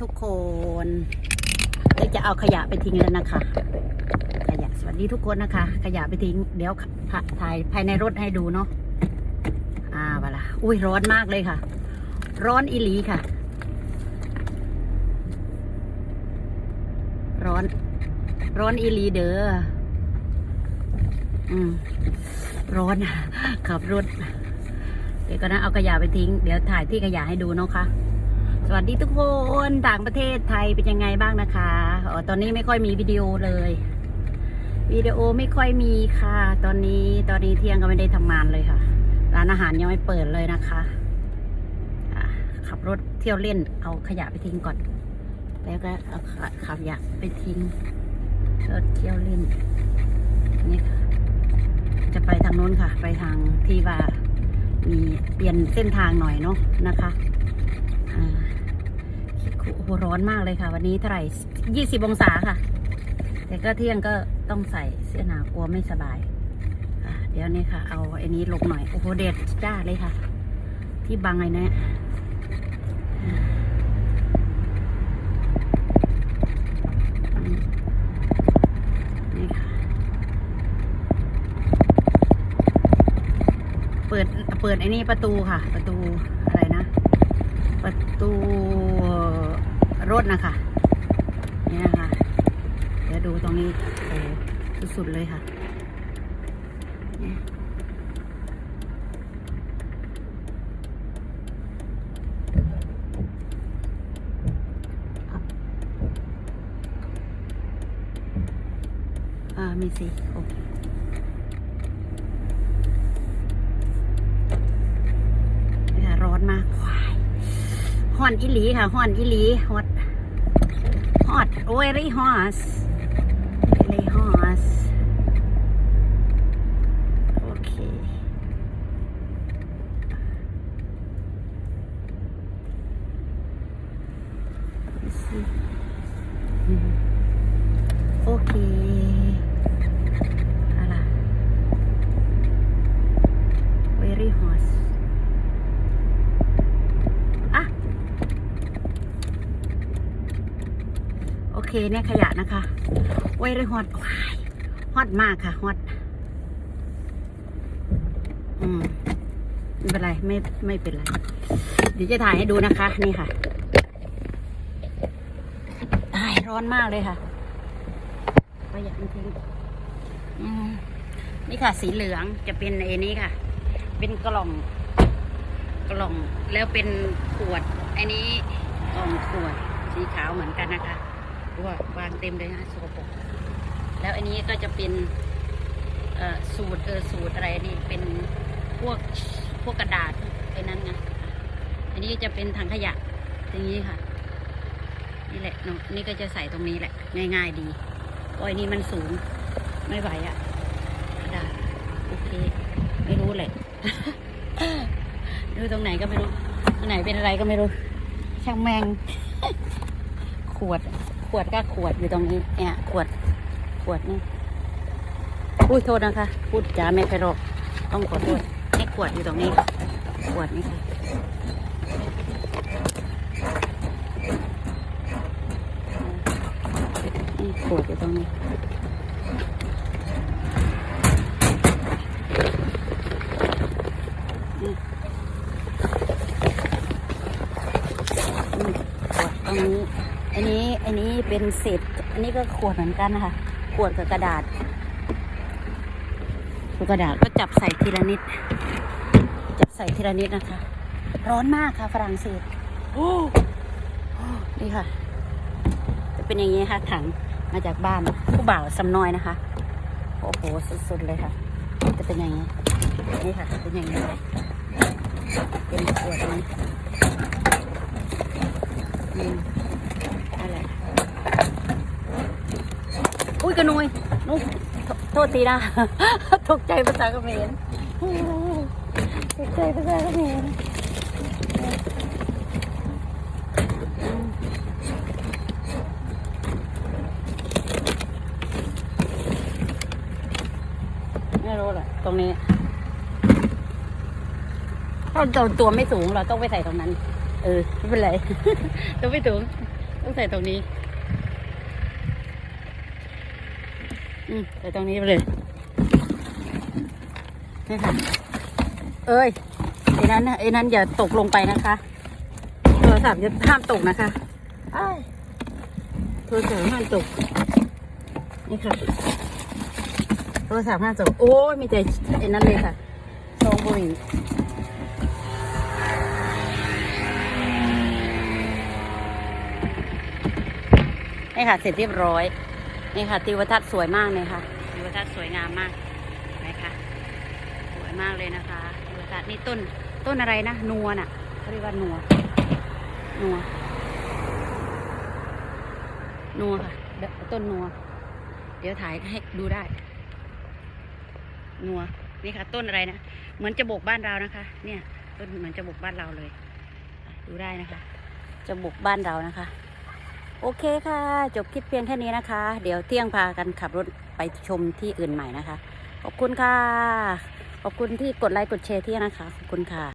ทุกคนเดี๋ยวจะเอาขยะไปทิ้งแล้วนะคะ ขยะสวัสดีทุกคนนะคะ ขยะไปทิ้ง เดี๋ยวถ่ายภายในรถให้ดูเนาะอ่าเวลาอุ้ยร้อนมากเลยค่ะ ร้อนอีหลีค่ะ ร้อน ร้อนอีหลีเด้ออืมร้อนขับรถเดี๋ยวก็นะเอาขยะไปทิ้ง เดี๋ยวถ่ายที่ขยะให้ดูเนาะค่ะ สวัสดีทุกคนต่างประเทศไทยเป็นยังไงบ้างนะคะออตอนนี้ไม่ค่อยมีวิดีโอเลยวิดีโอไม่ค่อยมีค่ะ ตอนนี้ตอนนี้เที่ยงก็ไม่ได้ทำงานเลยค่ะ ร้านอาหารยังไม่เปิดเลยนะคะะขับรถเที่ยวเล่นเอาขยะไปทิ้งก่อน แล้วก็เอาขยะไปทิ้งรถเที่ยวเล่นนี่ค่ะ จะไปทางโน้นค่ะ ไปทางที่ว่ามีเปลี่ยนเส้นทางหน่อยเนาะนะคะ ร้อนมากเลยค่ะ วันนี้เท่าไหร่ยี่สิบองศาค่ะ แต่ก็เที่ยงก็ต้องใส่เสื้อหนาวกลัวไม่สบายเดี๋ยวนี้ค่ะ เอาไอ้นี้ลงหน่อย โอ้โหเด็ดจ้าเลยค่ะ ที่บังไอ้นะี่นี่ค่ะเปิด เปิดไอ้นี่ประตูค่ะ ประตูอะไรนะ ประตู รถนะคะเนี่ยค่ะเดี๋ยวดูตรงนี้โอ้สุดๆเลยค่ะเนี่ยอ่ามีสิโอเคนี่ค่ะร้อนมากว้า ฮอนอิลีค่ะฮอนอิลีฮอตฮอตโอ้ยรีฮอสรีฮอสโอเคอืมโอเคอะไร very hot อะ โอ เคเนี่ยขยะนะคะ very hot ว้ายฮอตมากค่ะฮอตอืมไม่เป็นไรไม่ไม่เป็นไร เดี๋ยวจะถ่ายให้ดูนะคะ นี่ค่ะอ้ายร้อนมากเลยค่ะขยะมันทิ้งอืมนี่ค่ะ สีเหลืองจะเป็นเอนี้ค่ะ เป็นกล่อง กล่องแล้วเป็นขวดไอ้นี้กล่องขวดสีขาวเหมือนกันนะคะ ดูว่าวางเต็มเลยนะสกปรกแล้วอันนี้ก็จะเป็นสูตรเออสูตรอะไรนี่เป็นพวกพวกกระดาษไอ้นั้นไงอันนี้จะเป็นถังขยะอย่างนี้ค่ะ นี่แหละเนาะนี่ก็จะใส่ตรงนี้แหละ ง่าย ๆดีเพราะอันนี้มันสูงไม่ไหวอะกระดาษโอเค ไม่รู้แหละดูตรงไหนก็ไม่รู้ตรงไหนเป็นอะไรก็ไม่รู้ ช่างแมงขวด ขวดก็ขวดอยู่ตรงนี้ เนี่ย ขวด ขวดนี่อุ้ยโทษนะคะ พูดจาไม่ไพเราะต้องขอโทษให้ขวดอยู่ตรงนี้ขวดนี่ค่ะนี่ขวดอยู่ตรงนี้ อืมขวดตรงนี้ อันนี้ อันนี้ เป็นเศษ อันนี้ก็ขวดเหมือนกันนะคะ ขวดกับกระดาษขวดกระดาษก็จับใส่ทีละนิด จับใส่ทีละนิดนะคะ ร้อนมากค่ะฝรั่งเศสโอ้โอ้นี่ค่ะ จะเป็นอย่างนี้ค่ะถังมาจากบ้านผู้บ่าวสำน้อยนะคะ โอ้โหสุดๆเลยค่ะ จะเป็นอย่างนี้ นี่ค่ะ เป็นอย่างนี้เลยเป็นขวดนี้ อืมอะไรอุ้ยกระ นุยนุยโทษทีนะตกใจภาษาเขมรตกใจภาษาเขมรไม่รู้แหละตรงนี้ ถ้าเราตัวไม่สูงเราต้องไปใส่ตรงนั้น เออไม่เป็นไร ตัวไม่สูงต้องใส่ตรงนี้ อืมใส่ตรงนี้ไปเลยนี่ค่ะเอ้ยไอ้นั้นนะไอ้นั้นอย่าตกลงไปนะคะโทรศัพท์อย่าห้ามตกนะคะอ้ายโทรศัพท์ห้ามตก นี่ค่ะโทรศัพท์ห้ามตก โอ้ยมีแต่ไอ้นั้นเลยค่ะซองบุหรี่นี่ค่ะ เสร็จเรียบร้อย นี่ค่ะติวทัศน์สวยมากเลยค่ะติวทัศน์สวยงามมากนะคะสวยมากเลยนะคะติวทัศน์นี่ต้นต้นอะไรนะนัวน่ะเขาเรียกว่านัวนัวนัวค่ะเดี๋ยวต้นนัว เดี๋ยวถ่ายให้ดูได้ นัวนี่ค่ะ ต้นอะไรนะเหมือนจะบกบ้านเรานะคะ เนี่ย ต้นเหมือนจะบกบ้านเราเลย ดูได้นะคะ จะบกบ้านเรานะคะ โอเคค่ะ จบคลิปเพียงแค่นี้นะคะ เดี๋ยวเที่ยงพากันขับรถไปชมที่อื่นใหม่นะคะ ขอบคุณค่ะ ขอบคุณที่กดไลค์กดแชร์ที่นะคะ ขอบคุณค่ะ